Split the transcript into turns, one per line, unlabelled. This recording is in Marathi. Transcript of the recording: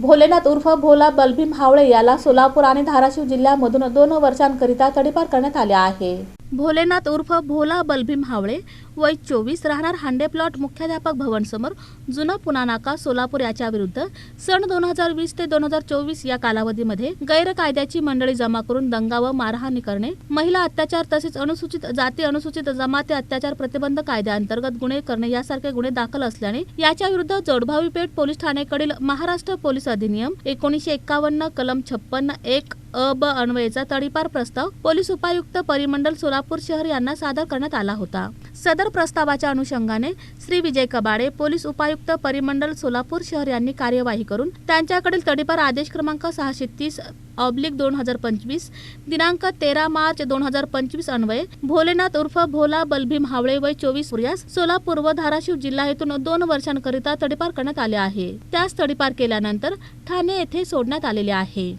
भोलेनाथ उर्फ भोला बलभीम हावळे याला सोलापूर आणि धाराशिव जिल्ह्यामधून दोन वर्षांकरिता तडीपार करण्यात आले आहे. भोलेनाथ उर्फ भोला बलभीम हावळे वय चोवीस राहणार हांडे प्लॉट मुख्याध्यापक भवन समोर जुनं पुना नाका सोलापूर याच्या विरुद्ध. सन दोन हजार वीस ते दोन हजार चोवीस या कालावधीमध्ये गैरकायद्याची मंडळी जमा करून दंगा व मारहाणी करणे महिला अत्याचार तसेच अनुसूचित जाती अनुसूचित जमाती अत्याचार प्रतिबंध कायद्याअंतर्गत गुन्हे करणे यासारखे गुन्हे दाखल असल्याने याच्या विरुद्ध जोडभावी पेठ पोलीस ठाणेकडील महाराष्ट्र पोलीस अधिनियम एकोणीसशे एकावन्न कलम छप्पन्न एक अ ब अन्वयेचा तडीपार प्रस्ताव पोलीस उपायुक्त परिमंडल सोलापूर शहर यांना सादर करण्यात आला होता. सदर प्रस्तावाच्या अनुषंगाने श्री विजय कबाडे पोलीस उपायुक्त परिमंडल सोलापूर शहर यांनी कार्यवाही करून त्यांच्याकडील तडीपार आदेश क्रमांक सहाशे तीस ऑब्लिक दोन हजार पंचवीस दिनांक तेरा मार्च दोन हजार पंचवीस अन्वये भोलेनाथ उर्फ भोला बलभीम हावळे वय चोवीस वर्यास सोलापूर व धाराशिव जिल्हा येथून दोन वर्षांकरिता तडीपार करण्यात आले आहे. त्यास तडीपार केल्यानंतर ठाणे येथे सोडण्यात आलेले आहे.